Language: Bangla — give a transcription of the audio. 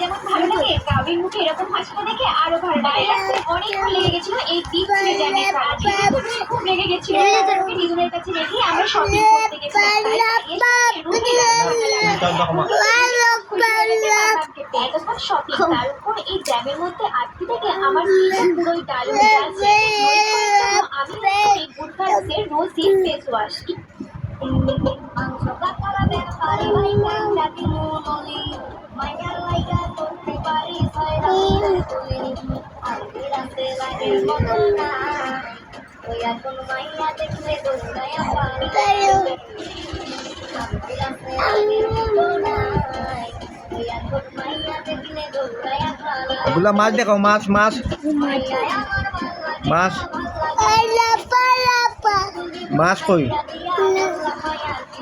যেমন ভালো লাগে কাবির মুখে এরকম হাসিটা দেখে আরও ভালো লাগে। অনেকক্ষণ লেগে গেছিল এই খুব লেগে গেছিল। তারপরে নিজেদের কাছে রেখে আমরা শপিং করতে গেছিলাম। তাই রুমে এতক্ষণ শপিং তার উপর এই জ্যামের মধ্যে আটকে থেকে আমার পুরোই ডাল হয়ে যাচ্ছে আমি এই গুড রোজি ফেস ওয়াশ কাটারা ব্যাপারে ভাই কাটাকে মলি মাইয়া লাইগা করতে 你们怎么